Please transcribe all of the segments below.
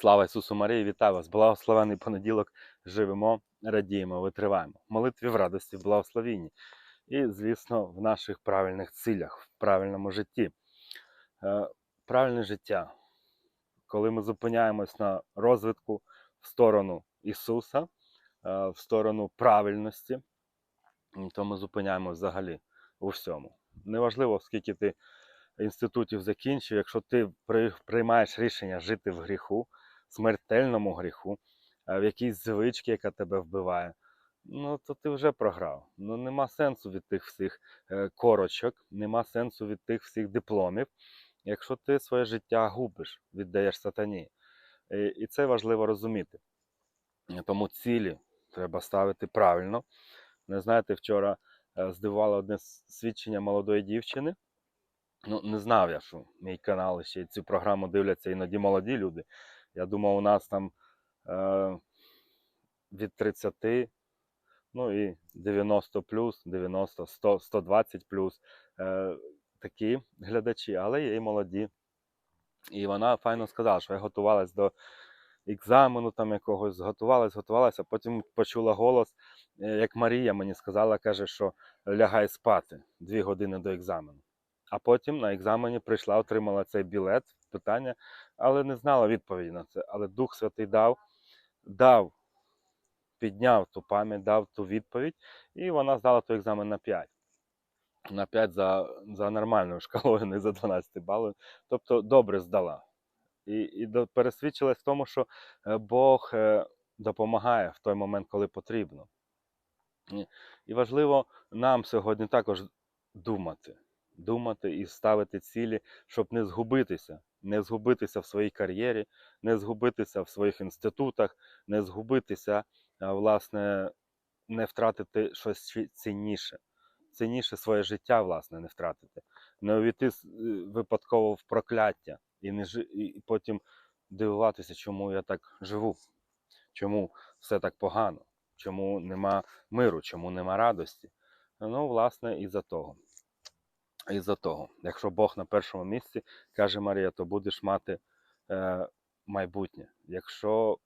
Слава Ісусу Марії, вітаю вас! Благословений понеділок. Живемо, радіємо, витриваємо. В молитві в радості, в благословінні. І, звісно, в наших правильних цілях, в правильному житті. Е, Правильне життя. Коли ми зупиняємось на розвитку в сторону Ісуса, е, в сторону правильності, то ми зупиняємось взагалі у всьому. Неважливо, скільки ти інститутів закінчив, якщо ти приймаєш рішення жити в гріху, смертельному гріху, е, в якійсь звичці, яка тебе вбиває, ну то ти вже програв. Ну нема сенсу від тих всіх е, корочок, нема сенсу від тих всіх дипломів, якщо ти своє життя губиш, віддаєш сатані. І, це важливо розуміти. Тому цілі треба ставити правильно. Не знаєте, вчора е, здивувало одне свідчення молодої дівчини. Ну, не знав я, що мій канал ще цю програму дивляться іноді молоді люди. Я думав, у нас там е, від 30, ну і 90 плюс, 90, 100, 120 плюс е, такі глядачі, але є і молоді. І вона файно сказала, що я готувалась до екзамену там якогось, готувалась, готувалася, потім почула голос, е, як Марія мені сказала, каже, що лягай спати дві години до екзамену. А потім на екзамені прийшла, отримала цей білет, питання, але не знала відповіді на це. Але Дух Святий дав, дав, підняв ту пам'ять, дав ту відповідь, і вона здала той екзамен на 5. На 5 за, за нормальною шкалою, не за 12 балів. Тобто добре здала. І, і пересвідчилась в тому, що е, Бог е, допомагає в той момент, коли потрібно. І важливо нам сьогодні також думати, думати і ставити цілі, щоб не згубитися, не згубитися в своїй кар'єрі, не згубитися в своїх інститутах, не згубитися, власне, не втратити щось цінніше. Цінніше своє життя, власне, не втратити, не увійти е, випадково в прокляття і, не жи... і і потім дивуватися, чому я так живу, чому все так погано, чому нема миру, чому нема радості. Ну, власне, із-за того. Із-за того. Якщо Бог на першому місці, каже Марія, то будеш мати е, майбутнє. Якщо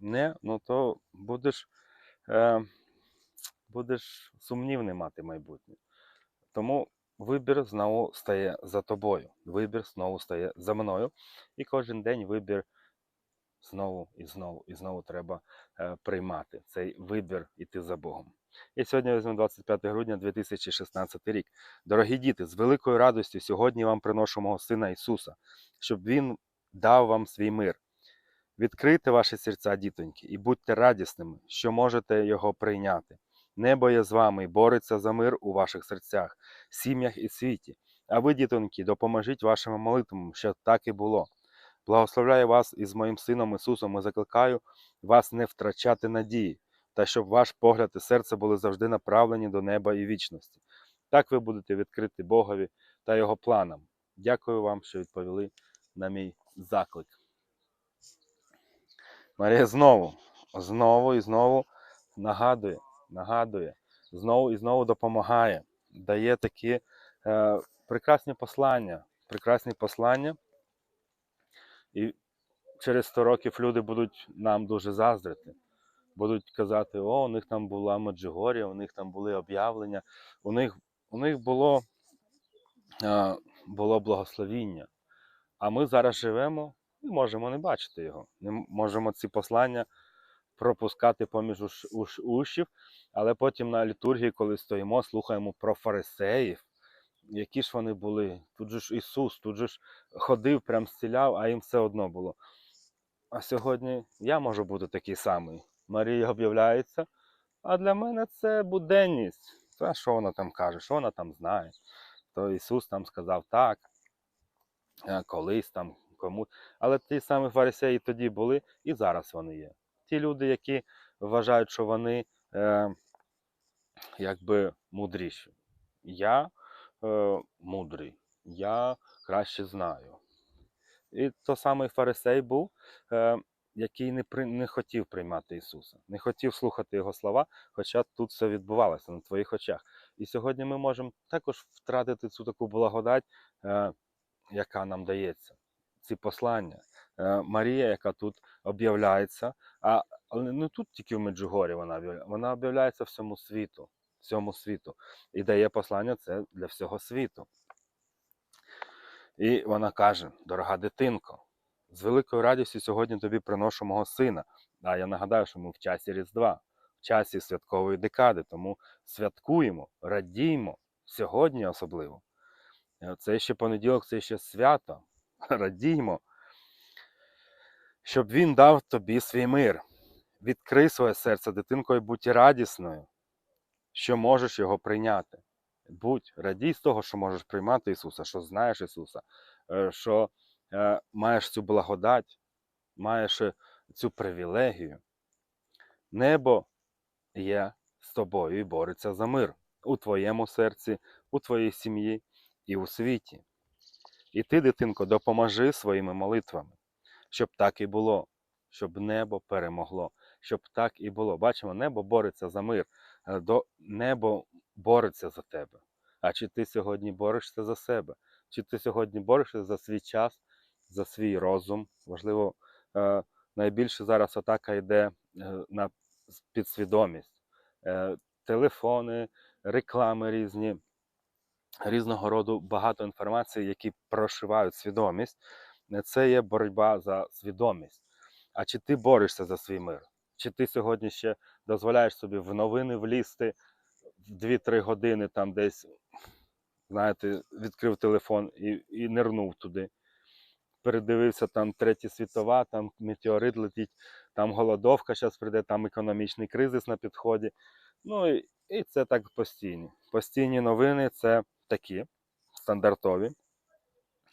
не, ну то будеш, е, будеш сумнівний мати майбутнє. Тому вибір знову стає за тобою. Вибір знову стає за мною. І кожен день вибір знову і знову і знову треба е, приймати цей вибір іти за Богом. І сьогодні візьмемо 25 грудня 2016 рік. Дорогі діти, з великою радістю сьогодні вам приношу мого Сина Ісуса, щоб Він дав вам свій мир. Відкрийте ваші серця, дітоньки, і будьте радісними, що можете його прийняти. Небо є з вами і бореться за мир у ваших серцях, сім'ях і світі. А ви, дітоньки, допоможіть вашими молитвами, щоб так і було. Благословляю вас із моїм сином Ісусом і закликаю вас не втрачати надії, та щоб ваш погляд і серце були завжди направлені до неба і вічності. Так ви будете відкриті Богові та Його планам. Дякую вам, що відповіли на мій заклик. Марія знову, знову і знову нагадує, нагадує, знову і знову допомагає, дає такі е, прекрасні послання, прекрасні послання. І через 100 років люди будуть нам дуже заздрити. Будуть казати, о, у них там була Меджигорія, у них там були об'явлення, у них, у них було, е, було благословіння. А ми зараз живемо і можемо не бачити його. Не можемо ці послання пропускати поміж уш, уш, ушів, але потім на літургії, коли стоїмо, слухаємо про фарисеїв, які ж вони були. Тут же ж Ісус, тут же ж ходив, прям зціляв, а їм все одно було. А сьогодні я можу бути такий самий. Марія об'являється, а для мене це буденність. Та що вона там каже, що вона там знає? То Ісус там сказав так, е, колись там кому. Але ті самі фарисеї тоді були і зараз вони є. Ті люди, які вважають, що вони е, якби мудріші. Я е, мудрий, я краще знаю. І то самий фарисей був, е, який не, при, не хотів приймати Ісуса, не хотів слухати Його слова, хоча тут все відбувалося на твоїх очах. І сьогодні ми можемо також втратити цю таку благодать, е, яка нам дається, ці послання, е, Марія, яка тут об'являється, а але не тут тільки в Меджугорі вона вона об'являється всьому світу, всьому світу. І дає послання це для всього світу. І вона каже: дорога дитинко, з великою радістю сьогодні тобі приношу мого сина. А я нагадаю, що ми в часі Різдва, в часі святкової декади, тому святкуємо, радіймо сьогодні особливо. Е, Це ще понеділок, це ще свято. Радіймо, щоб він дав тобі свій мир. Відкрий своє серце, дитинко, і будь радісною, що можеш його прийняти. Будь радій з того, що можеш приймати Ісуса, що знаєш Ісуса, е, що е, маєш цю благодать, маєш е, цю привілегію. Небо є з тобою і бореться за мир у твоєму серці, у твоїй сім'ї і у світі. І ти, дитинко, допоможи своїми молитвами, щоб так і було, щоб небо перемогло, щоб так і було. Бачимо, небо бореться за мир, небо бореться за тебе. А чи ти сьогодні борешся за себе? Чи ти сьогодні борешся за свій час, за свій розум? Можливо, е, найбільше зараз атака йде е, на підсвідомість. Е, телефони, реклами різні, різного роду багато інформації, які прошивають свідомість. Е, Це є боротьба за свідомість. А чи ти борешся за свій мир? Чи ти сьогодні ще дозволяєш собі в новини влізти в 2-3 години там десь, знаєте, відкрив телефон і, і нирнув туди. Передивився там Третя світова, там метеорит летить, там голодовка зараз прийде, там економічний кризис на підході. Ну і, і це так постійні. Постійні новини це такі стандартові.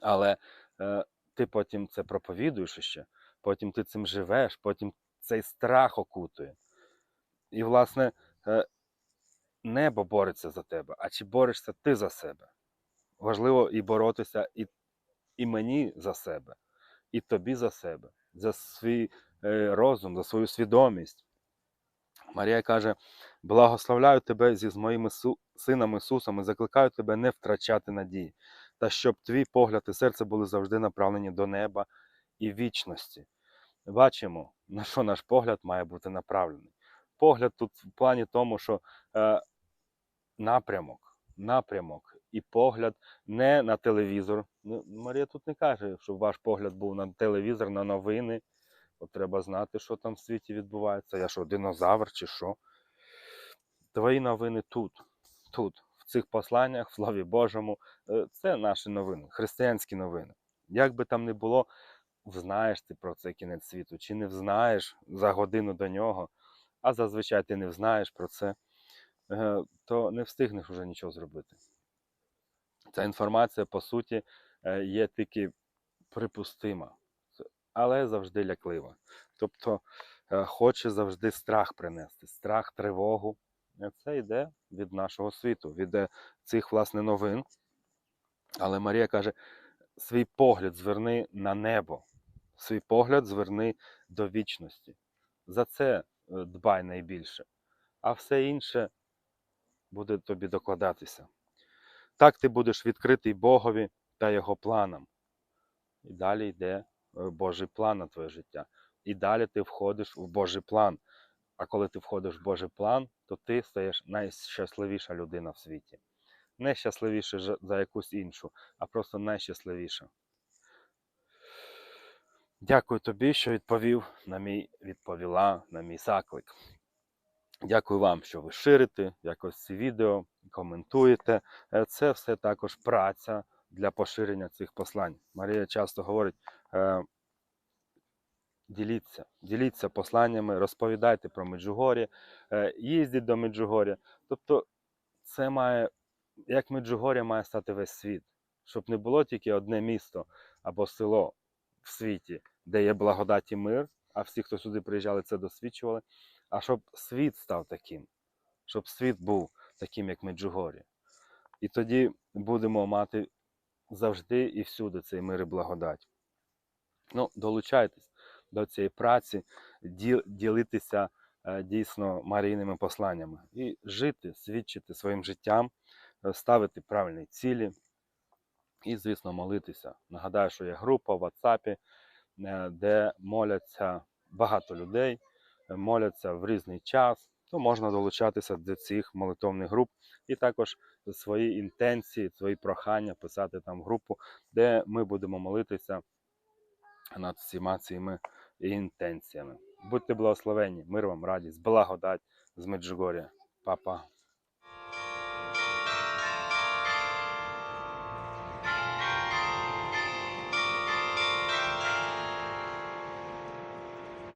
Але е, ти потім це проповідуєш ще, потім ти цим живеш, потім цей страх окутує. І, власне, е, небо бореться за тебе, а чи борешся ти за себе? Важливо і боротися і, і мені за себе, і тобі за себе, за свій е, розум, за свою свідомість. Марія каже: благословляю тебе зі моїми су- сином Ісусом і закликаю тебе не втрачати надії, та щоб твій погляд і серце були завжди направлені до неба і вічності. Бачимо, на що наш погляд має бути направлений. Погляд тут в плані тому, що е, напрямок, напрямок і погляд не на телевізор. Ну, Марія тут не каже, щоб ваш погляд був на телевізор, на новини. От треба знати, що там в світі відбувається. Я що, динозавр чи що? Твої новини тут, тут, в цих посланнях, в Слові Божому. Е, Це наші новини, християнські новини. Як би там не було, взнаєш ти про цей кінець світу, чи не взнаєш за годину до нього, а зазвичай ти не взнаєш про це, е, то не встигнеш вже нічого зробити. Ця інформація, по суті, е, є тільки припустима, але завжди ляклива. Тобто е, хоче завжди страх принести, страх, тривогу. Це йде від нашого світу, від цих власне новин. Але Марія каже: свій погляд зверни на небо, свій погляд зверни до вічності. За це е, дбай найбільше, а все інше буде тобі докладатися. Так ти будеш відкритий Богові та Його планам. І далі йде е, Божий план на твоє життя. І далі ти входиш в Божий план. А коли ти входиш в Божий план, то ти стаєш найщасливіша людина в світі. Не щасливіша за- за якусь іншу, а просто найщасливіша. Дякую тобі, що відповів на мій відповіла на мій заклик. Дякую вам, що ви ширите якось ці відео, коментуєте. Е, Це все також праця для поширення цих послань. Марія часто говорить: е, діліться, діліться посланнями, розповідайте про Меджугор'я, е, їздіть до Меджугор'я. Тобто, це має, як Меджугор'я має стати весь світ, щоб не було тільки одне місто або село в світі, де є благодать і мир, а всі, хто сюди приїжджали, це досвідчували. А щоб світ став таким, щоб світ був таким, як Меджугор'я. І тоді будемо мати завжди і всюди цей мир і благодать. Ну, долучайтесь до цієї праці, ді- ділитися е, дійсно марійними посланнями і жити, свідчити своїм життям, е, ставити правильні цілі і, звісно, молитися. Нагадаю, що є група в WhatsApp, е, де моляться багато людей, е, моляться в різний час, то можна долучатися до цих молитовних груп і також свої інтенції, свої прохання писати там в групу, де ми будемо молитися над всіма цими інтенціями. Будьте благословені, мир вам, радість, благодать з Меджугор'я. Па-па.